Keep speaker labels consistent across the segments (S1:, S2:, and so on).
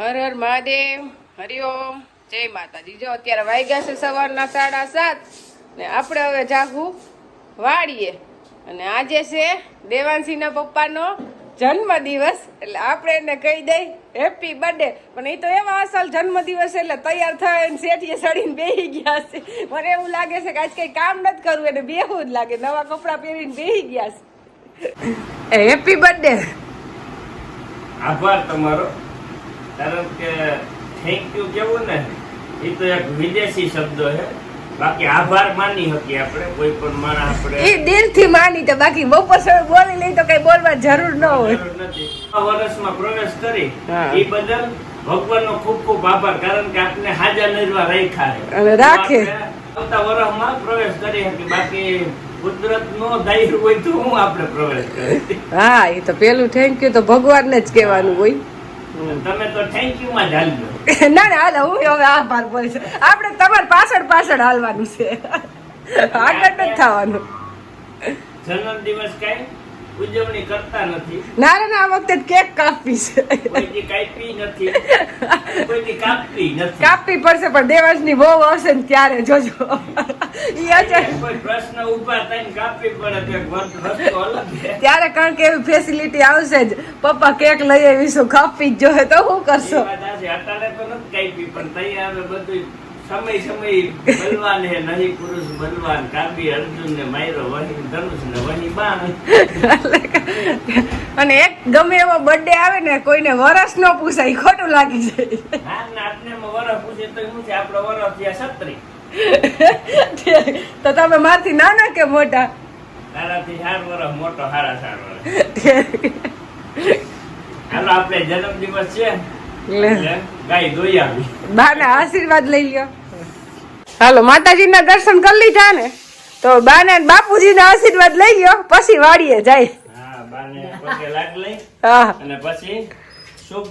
S1: હર હર મહાદેવ હરિઓમ જય માતાજી. જો અત્યારે વાગ્યા છે સવારના સાડા સાત ને આપણે હવે જાગું વાળીએ. અને આજે છે દેવાંશીના પપ્પાનો જન્મદિવસ એટલે આપણે એને કહી દઈ હેપી બર્થડે પણ એ તો એવા અસલ જન્મદિવસ એટલે તૈયાર થઈને શેઠીએ સડીને બેહી ગયા છે. મને એવું લાગે છે કે આજ કંઈ કામ નથી કરવું એને બેહવું જ લાગે. નવા કપડાં પહેરીને બેહી ગયા છે. હેપી બર્થડે
S2: આભાર તમારો. કારણ કે થેન્ક યુ કેવું ને એ તો એક વિદેશી શબ્દ છે. બાકી આભાર માની હતી આપણે કોઈ પણ માણસ આપણે
S1: એ દિલથી માની તો બાકી બપોર સમય બોલી લઈ તો કઈ બોલવા જરૂર ન હોય.
S2: આ વર્ષમાં પ્રવેશ કરી. એ બદલ ભગવાનનો ખૂબ ખૂબ આભાર કારણ કે આપને હાજર નિર્વા રાખ્યા
S1: અને રાખે.
S2: આવતા વર્ષમાં પ્રવેશ કરી હતી બાકી કુદરત નો ધૈર્ય હોય તો હું આપણે પ્રવેશ કરી
S1: હા એ તો પેલું થેન્ક યુ તો ભગવાનને જ કહેવાનું હોય.
S2: તમે તો થેન્ક યુ માં જ
S1: ના ના હાલો હું હવે આભાર બોલીશ આપણે તમારે પાછળ પાછળ હાલવાનું છે. આગળ નથી થવાનું.
S2: જન્મ દિવસ કઈ ઉજવણી કરતા નથી.
S1: ના ના ના આ વખતે કેક છે.
S2: કોઈથી કાપી નથી. કોઈથી કાપવી નથી.
S1: કાપવી પડશે પણ દેવાંશની બહુ હશે ને ત્યારે જોજો. ત્યારે કારણ કે એવી ફેસિલિટી આવશે જ. પપ્પા કેક લઈ આવીશું કાપી જ જોઈએ તો શું કરશો?
S2: સમય સમય બલવાન હે નહીં પુરુષ બલવાન કાપી અર્જુન ને માયરો વહી ધનુષ ને વહી બાણ.
S1: અને એક ગમે એવો બર્થડે આવે ને કોઈને વરસ ન પૂછાય ખોટું લાગી જાય.
S2: ના ના આપને વરસ પૂછે તો હું છે? આપણો વરસ થયા છત્રી.
S1: તો તમે મારથી નાના કે મોટા?
S2: તારાથી ચાર વરસ મોટો હારા ચાર વરસ. હાલો આપણે જન્મદિવસ છે. ગાય ધોઈ આવી.
S1: બાના આશીર્વાદ લઈ લ્યો. હાલો માતાજીના દર્શન કરી લીધા ને? તો બાને બાપુજીના આશીર્વાદ લઈ લ્યો પછી વાડીએ જાય.
S2: હા બાને પગે લાગ લઈ
S1: હા.
S2: અને પછી શુભ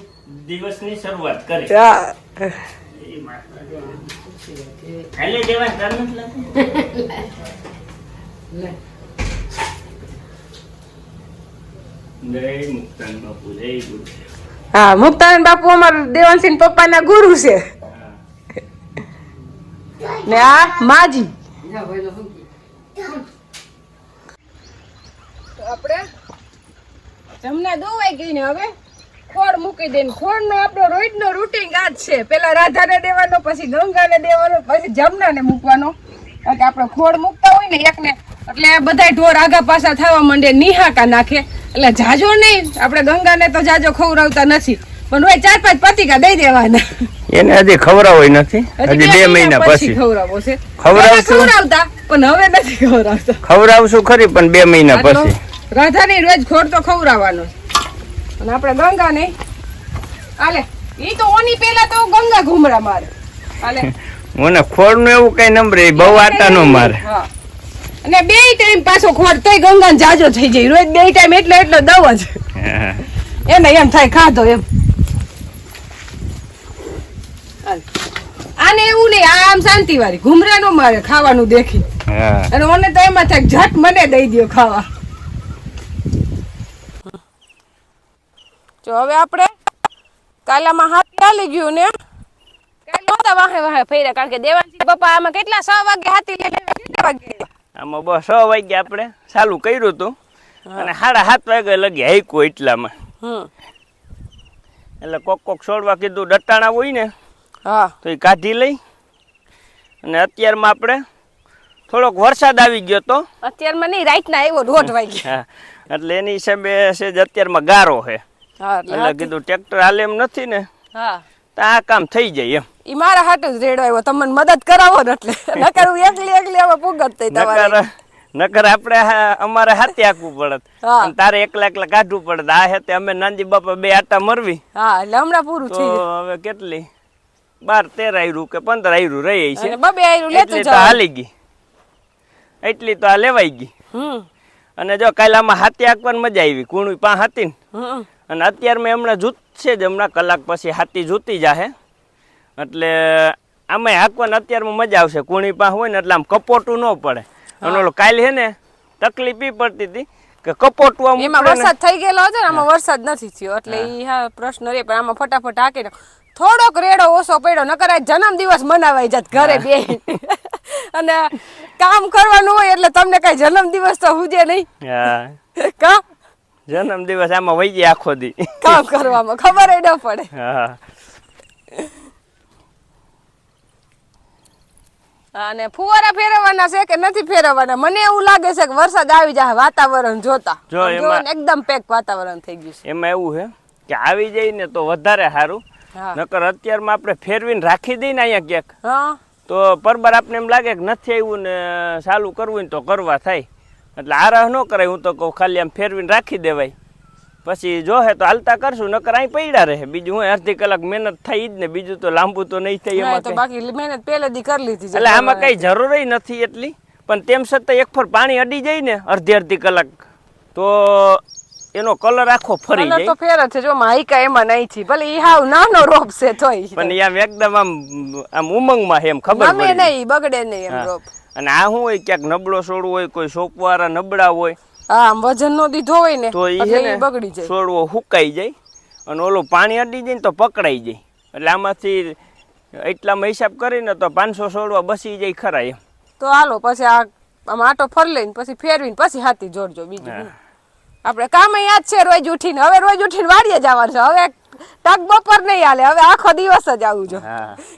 S2: દિવસની શરૂઆત કરી.
S1: હા.
S2: ગુરુદેવ
S1: હા, મુક્તાનંદ બાપુ અમારા દેવાંશી પપ્પાના ગુરુ છે. ને આ માજી. આપણે જમના દોવાઈ ગઈ ને હવે? ખોળ મૂકી દઈને. ખોળ નો આપણો રોજ નો રૂટીન આ જ છે. પેલા રાધાને દેવાનો પછી ગંગાને દેવાનો પછી જમનાને મૂકવાનો. કારણ કે આપણે ખોળ મૂકતા હોય ને એકને એટલે બધા ઢોર આગા પાછા થવા માંડે નિહાકા નાખે. એટલે જાજો નહીં. આપણે ગંગાને તો જાજો ખવડાવતા નથી. પણ હોય ચાર પાંચ પતિકા દઈ દેવાના.
S2: એને હજી ખવડાવો નથી. હજી બે મહિના પછી
S1: ખવડાવો છે? ખવડાવતા પણ હવે નથી ખવડાવતા.
S2: ખવડાવશું ખરી પણ બે મહિના પછી.
S1: રાધાની રોજ ખોડ તો ખવડાવવાનો અને આપણે ગંગા નહીં હાલે ઈ તો ઓની પેલા તો ગંગા ઘુમરા મારે. આલે.
S2: મને ખોડનું એવું કઈ નંબર બહુ આટા નો મારે.
S1: હા. અને બે ટાઈમ પાછો ખોડ તોય ગંગા જાજો થઈ જાય. રોજ બે ટાઈમ એટલે એટલો દવ જ. એને એમ થાય ખાધો એમ. આને એવું નહીં આ આમ શાંતિ વાળી ઘુમરા નો મારે ખાવાનું દેખી. અને મને તો એમાં થાય ઝટ મને દઈ દ્યો ખાવા. જો હવે આપણે કાલામાં હાથ ચાલી ગયું ને? નહોતા વાહે વાહે ફર્યા કારણ કે દેવાંશી પપ્પા આમાં કેટલા છ વાગે હાથી લઈને કેટલા વાગે?
S2: આમાં બસ છ વાગે આપણે ચાલુ કર્યું હતું. અને સાડા સાત વાગે લગી હાઈકું એટલામાં. એટલે કોક કોક છોડવા કીધું ડટાણા હોય ને
S1: હા.
S2: તો એ કાઢી લઈ. અને અત્યારમાં આપણે થોડોક વરસાદ આવી ગયો તો.
S1: અત્યારમાં નહીં રાઈટના આવ્યો દોઢ વાગે
S2: હા. એટલે એની હિસાબે છે અત્યારમાં ગારો છે. એટલે કીધું ટ્રેક્ટર હાલે એમ નથી ને?
S1: હા.
S2: તો આ કામ થઈ જાય એમ.
S1: ઈ મારા હાટુ જ રેડો આવ્યો. તમને મદદ કરાવો ને એટલે. નકર હું એકલી એકલી હવે ભૂગત થઈ તમારે.
S2: નકર આપણે અમારે હાથે આખવું પડત અને તારે એકલા એકલા કાઢવું પડત આ હેતે અમે નાનજી બાપા બે આટા મરવી.
S1: હા એટલે હમણાં પૂરું થઈ
S2: હવે કેટલી? બાર તેર આયરું કે પંદર આયરું રહી છે.
S1: બબે આયરું લેતું
S2: તો હાલી ગઈ. એટલી તો આ લેવાઈ ગઈ. અને જો કાલે આમાં હાથી આંકવાની મજા આવી. કુણું પા હતી ને અને અત્યારમાં હમણાં જૂતશે જ હમણાં કલાક પછી હાથી જૂતી જાહે. એટલે આમાં હાંકવાની અત્યારમાં મજા આવશે. કુણી પા હોય ને એટલે આમ કપોટું ન પડે. અને ઓલો કાલે હે ને તકલીફ એ પડતી હતી કે કપોટું આમ
S1: એમાં વરસાદ થઈ ગયેલો હતો ને આમાં વરસાદ નથી થયો. એટલે એ હા પ્રશ્ન રે પણ આમાં ફટાફટ હાકી. થોડોક રેડો ઓછો પડ્યો નકર જન્મ દિવસ મનાવાઈ જાત ઘરે બે અને કામ કરવાનું હોય એટલે તમને કઈ જન્મદિવસ તો હુજે નહીં. કા?
S2: જન્મ દિવસ આમાં વહી ગયા આખો દી.
S1: કામ કરવામાં ખબર ન પડે.
S2: હા.
S1: અને ફુવારા ફેરવવાના છે કે નથી ફેરવવાના? મને એવું લાગે છે કે વરસાદ આવી જાય વાતાવરણ જોતા.
S2: જો એમાં-
S1: એકદમ પેક વાતાવરણ થઈ ગયું છે.
S2: એમાં એવું છે કે આવી જાય ને તો વધારે સારું. નકર અત્યારમાં આપણે ફેરવીને રાખી દઈએ ને અહીંયા ક્યાંક. તો પરબર આપણે એમ લાગે કે નથી આવ્યું ને ચાલુ કરવું ને તો કરવા થાય. એટલે આરાહ ન કરાય હું તો કહું ખાલી આમ ફેરવીને રાખી દેવાય. પછી જોહે તો હાલતા કરશું નકર અહીં પડ્યા રહે. બીજું હું અડધી કલાક મહેનત થઈ જ ને બીજું તો લાંબુ તો નહીં
S1: થઈ
S2: એમાં
S1: તો બાકી મહેનત પહેલેથી કરી લીધી
S2: એટલે આમાં કઈ જરૂર નથી એટલી. પણ તેમ છતાં એક ફર પાણી અડી જાય ને અડધી અડધી કલાક તો એનો કલર આખો ફરી
S1: જાય તો ફેર જ છે જો માઈકા એમાં નહીં છે ભલે ઈ હાવ નાનો રોપ છે તોય.
S2: પણ આમ એકદમ આમ આમ ઉમંગમાં એમ ખબર
S1: નહીં બગડે નહીં એમ રોપ.
S2: અને આ શું હોય ક્યાંક નબળો છોડવો હોય કોઈ સોપવાળા નબળા હોય
S1: હા આમ વજન નો દીધો હોય ને
S2: તો એ છે ને
S1: બગડી જાય.
S2: છોડવો હુકાઈ જાય અને ઓલું પાણી અડી જાય ને તો પકડાઈ જાય. એટલે આમાંથી એટલામાં હિસાબ કરીને તો પાંચસો છોડવા બસી જાય ખરા એમ.
S1: તો હાલો પછી આ આમ આટો ફર લઈને પછી ફેરવીને પછી હાથી જોડજો બીજું. આપણે કામ યાદ છે રોજ ઉઠીને. હવે રોજ ઉઠીને વાડીએ જવાનું છે. હવે ટક બપોર નહીં હાલે. હવે આખો દિવસ જ આવું જો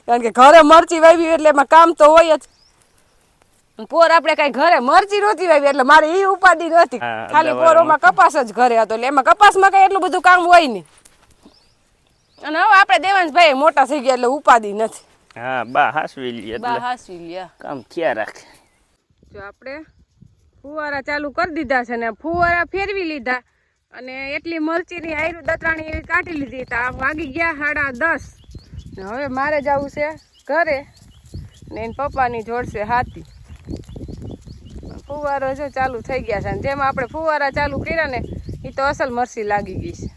S1: કારણ કે ઘરે મરચી વાવી એટલે એમાં કામ તો હોય જ. પોર આપણે કઈ ઘરે મરચી નહોતી વાવી એટલે મારે ઈ ઉપાધિ નહોતી. ખાલી પોરોમાં કપાસ જ ઘરે હતો એટલે એમાં કપાસમાં કઈ એટલું બધું કામ હોય નહીં. અને હવે આપણે દેવાંશભાઈ મોટા થઈ ગયા એટલે ઉપાધિ નથી.
S2: હા બા હાસવી લે
S1: બા હાસવી લ્યા.
S2: કામ ક્યાં રાખે.
S1: જો આપણે ફુવારા ચાલુ કરી દીધા છે ને ફુવારા ફેરવી લીધા. અને એટલી મરચીની આયરું દતરાણી એવી કાઢી લીધી તો આમ વાગી ગયા સાડા દસ. હવે મારે જવું છે ઘરે. ને એને પપ્પાની જોડશે હાથી. ફુવારો જો ચાલુ થઈ ગયા છે. અને જેમાં આપણે ફુવારા ચાલુ કર્યા ને એ તો અસલ મરસી લાગી ગઈ છે.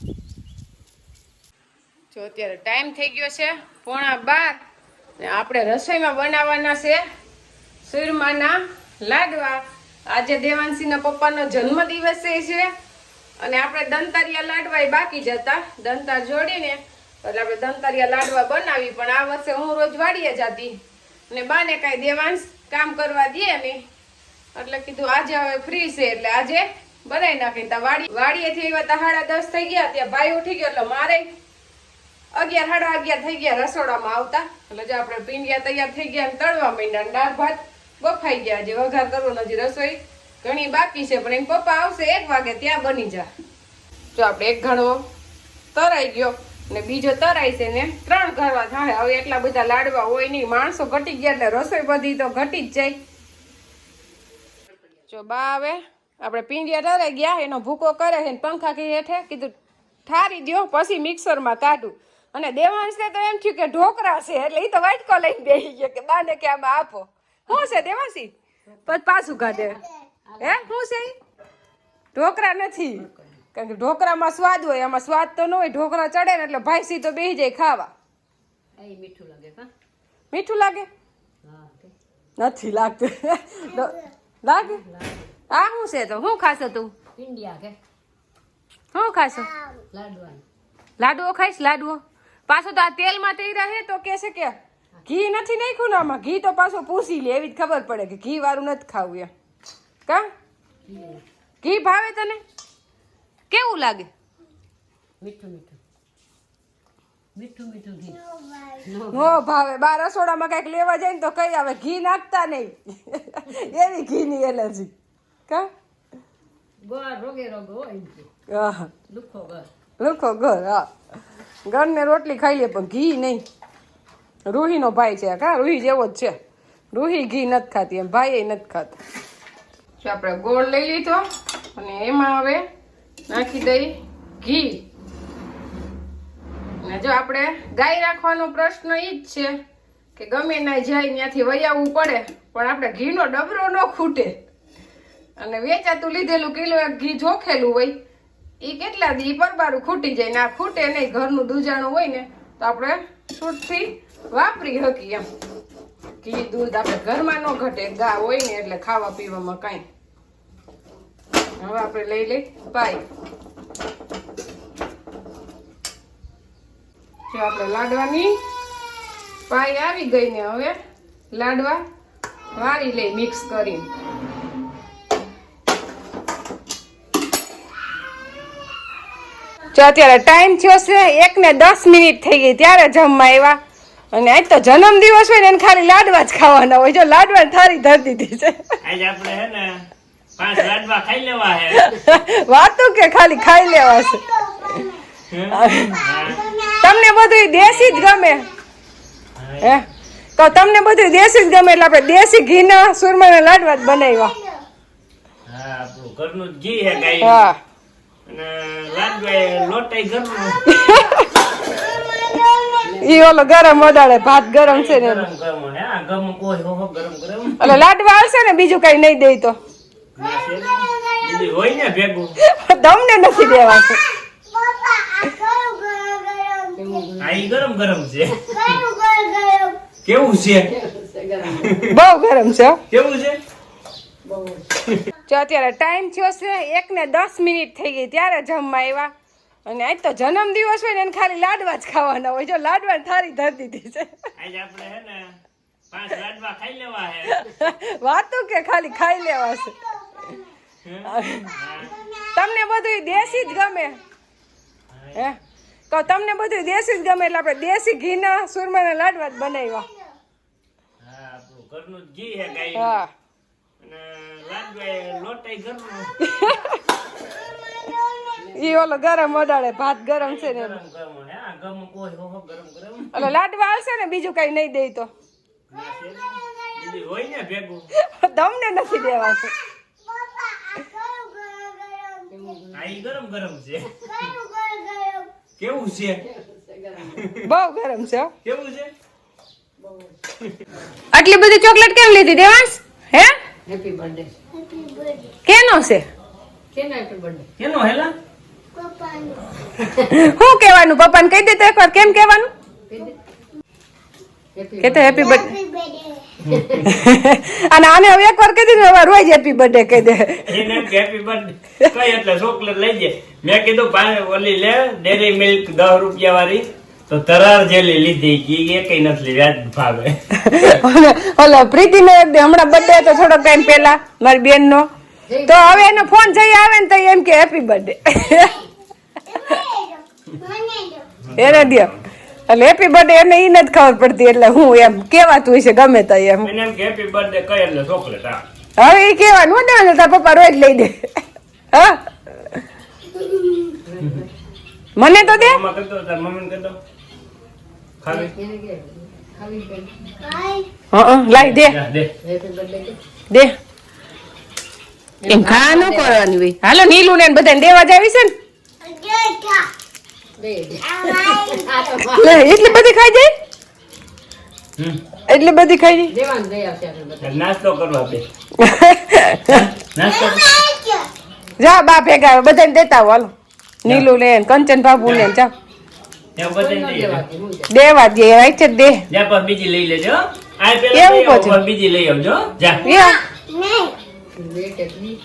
S1: જો અત્યારે ટાઈમ થઈ ગયો છે પોણા બાર. ને આપણે રસોઈમાં બનાવવાના છે સુરમાના લાડવા. આજે દેવાંશીના પપ્પાનો જન્મદિવસ છે અને આપણે દંતારિયા લાડવા બાકી જતા દંતાર જોડીને એટલે આપણે દંતારિયા લાડવા બનાવી. પણ આ વર્ષે હું રોજ વાડીએ જતી અને બાને કાંઈ દેવાંશ કામ કરવા દે નહીં. એટલે કીધું આજે હવે ફ્રી છે, એટલે આજે બનાવી નાખી તા વાડી વાડીએથી આવ્યા તા સાડા દસ થઈ ગયા, ત્યાં ભાઈ ઉઠી ગયો, એટલે મારે અગિયાર સાડા અગિયાર થઈ ગયા રસોડામાં આવતા. એટલે જો આપણે પીંડિયા તૈયાર થઈ ગયા તળવા માંડ્યા દાળ ભાત બફાઈ ગયા. હજી વઘાર કરવાનો હજી રસોઈ ઘણી બાકી છે, પણ એમ પપ્પા આવશે એક વાગે ત્યાં બની જા. જો આપણે એક ઘણો તરાઈ ગયો ને બીજો તરાય છે ને ત્રણ ઘરવા થાય હવે એટલા બધા લાડવા હોય નહીં માણસો ઘટી ગયા એટલે રસોઈ બધી તો ઘટી જ જાય. જો બા આવે આપણે પીંડિયા તરાઈ ગયા એનો ભૂકો કરે છે પંખા કી હેઠે કીધું ઠારી દ્યો પછી મિક્સરમાં કાઢું. અને દેવાંશને તો એમ થયું કે ઢોકરા છે એટલે એ તો વાટકો લઈને બેસી ગયો કે બાને કે આમાં આપો. શું છે દેવાંશી? પછી પાછું કાઢે. હે? શું છે? ઢોકરા નથી. કારણ કે ઢોકરામાં સ્વાદ હોય આમાં સ્વાદ તો ન હોય ઢોકરા ચડે ને એટલે ભાઈ સીધો બેસી જાય ખાવા. મીઠું લાગે નથી લાગતું. લાગે? આ શું છે તો? શું ખાશો તું?
S3: પિંડિયા કે?
S1: શું ખાશો?
S3: લાડવા.
S1: લાડવો ખાઈશ? લાડવો પાછો તો આ તેલમાં તઈ રહે તો કે છે કે ઘી નથી નાખ્યું ને આમાં? ઘી તો પાછું પૂછી લે એવી જ ખબર પડે કે ઘી વાળું નથી ખાવું એમ. કા? ઘી ભાવે તને? કેવું લાગે?
S3: મીઠું મીઠું. મીઠું મીઠું ઘી.
S1: નો ભાવે. બાર રસોડામાં કંઈક લેવા જાય ને તો કઈ આવે. ઘી નાખતા નહીં. એવી ઘીની એલર્જી. કા?
S3: લુખો
S1: ઘર હા. ઘરને રોટલી ખાઈ લે પણ ઘી નહીં. રૂહીનો ભાઈ છે કા? રૂહી જેવો જ છે. રૂહી ઘી નથી ખાતી એમ ભાઈ નથી ખાતા. આપણે ગોળ લઈ લીધો અને એમાં હવે નાખી દઈ ઘી. જો આપણે ગાય રાખવાનો પ્રશ્ન એ જ છે કે ગમે ના જાય ત્યાંથી વયાવવું પડે, પણ આપણે ઘીનો ડબરો ન ખૂટે. અને વેચાતું લીધેલું કિલો એક ઘી જોખેલું હોય એ કેટલા દી પરબારું ખૂટી જાય ના ખૂટે નહીં, ઘરનું દૂજાણું હોય ને, તો આપણે છૂટથી વાપરી શકીએ એમ. ઘી, દૂધ આપણે ઘરમાં ન ઘટે, ગા હોય ને એટલે ખાવા પીવામાં કાંઈ. હવે આપણે લઈ લઈ પાઈ. જો આપણે લાડવાની પાઈ આવી ગઈ ને હવે લાડવા વાળી લઈ મિક્સ કરીને. જો અત્યારે ટાઈમ થયો છે એક ને દસ મિનિટ થઈ ગઈ ત્યારે જમવા આવ્યા. અને આજ તો જન્મ દિવસ હોય ને એને ખાલી લાડવા જ ખાવાના હોય. જો લાડવા થારી ધરી દીધી છે
S2: આજે આપણે હે ને પાંચ લાડવા ખાઈ લેવા હે.
S1: વાતું કે ખાલી ખાઈ લેવા છે. તમને બધું દેશી જ ગમે. હે? તો તમને બધું દેશી જ ગમે એટલે આપણે દેશી ઘીના સુરમાના લાડવા જ બનાવ્યા.
S2: ઘરનું ઘી હે ગાય.
S1: હા.
S2: લાડવા એ
S1: ઈ ઓલો ગરમ વડાડે ભાત ગરમ છે ને. એટલે લાડવા આવશે ને બીજું કઈ નહીં દે તો. તમને નથી દેવાનું.
S2: આ ઈ ગરમ ગરમ છે. કેવું છે?
S1: બહુ ગરમ છે
S2: કેવું છે?
S1: જો અત્યારે ટાઈમ થયો છે એક ને દસ મિનિટ થઈ ગઈ ત્યારે જમવા આવ્યા. અને આજ તો જન્મ દિવસ હોય ને એને ખાલી લાડવા જ ખાવાના હોય. જો લાડવા થારી ધરી દીધી છે
S2: વાત આપણે હે ને પાંચ લાડવા ખાઈ લેવા હે.
S1: વાતું કે ખાલી ખાઈ લેવા છે? તમને બધું દેશી જ ગમે. હે? તો તમને બધું દેશી જ ગમે એટલે આપણે દેશી ઘીના સુરમાના લાડવા જ બનાવ્યા.
S2: હા
S1: ઈ ઓલો ગરમ વડાડે ભાત ગરમ છે ને એટલે લાડવા આવશે ને બીજું કઈ નહીં દે તો. તમને નથી
S2: દેવા ગરમ ગરમ છે. કેવું છે?
S1: બહુ ગરમ છે
S2: કેવું છે?
S1: આટલી બધી ચોકલેટ કેમ લીધી દેવાંશ? હે?
S3: હેપી બર્થડે
S1: કેનો છે?
S3: કેનો હેપી બર્થડે
S2: કેનો હેલા?
S1: હું કહેવાનું? પપ્પાને કહી દે તો એકવાર. કેમ કહેવાનું? કે તો હેપી બર્થડે અને આને હવે એકવાર કહી દીધું હવે રોજ હેપી બર્થડે કહી દે.
S2: એને હેપી બર્થડે કઈ એટલે ચોકલેટ લઈ જાય. મેં કીધું ભાઈ ઓલી લે ડેરી મિલ્ક 10 રૂપિયા વાળી તો તરાર જેલી લીધી કી એ કઈ નથી આજ ભાવે.
S1: ઓલો પ્રીતિનો એક દી હમણાં બર્થડે તો થોડોક ટાઈમ પહેલા મારી બેનનો. તો હવે એનો ફોન જઈ આવે ને તો એમ કે હેપી બર્થડે એને દે એટલે હેપી બર્થડે એને ઈ નથી ખબર પડતી એટલે હું એમ કેવાતું હશે ગમે તો એમ.
S2: એને એમ હેપી બર્થડે કઈ એટલે ચોકલેટ હા.
S1: હવે એ કેવાનું ને તાર પપ્પા રોજ લઈ દે. હા? મને તો દે?
S2: મમ્મી કહેતો તાર મમ્મીને કહેતો.
S1: હા લાઈ દે
S2: દે.
S3: હેપી બર્થડે કે
S1: દે. એમ ઘા ન કરવાની હોય. હાલો નીલું ને બધાને દેવા જાવી છે ને? લે, એટલી બધી ખાઈ જાય. એટલી બધી ખાઈ
S2: નાસ્તો કરવા બે નાસ્તો
S1: જા બા ભેગા આવે બધાને દેતા આવો હાલો. નીલું લે કંચન બાબુ ને
S3: જા.
S1: દેવા દે આઈ છે દે
S2: જા પણ બીજી લઈ લેજો આ પેલા બીજી લઈ આવજો જા.
S1: યા.
S3: એટલી.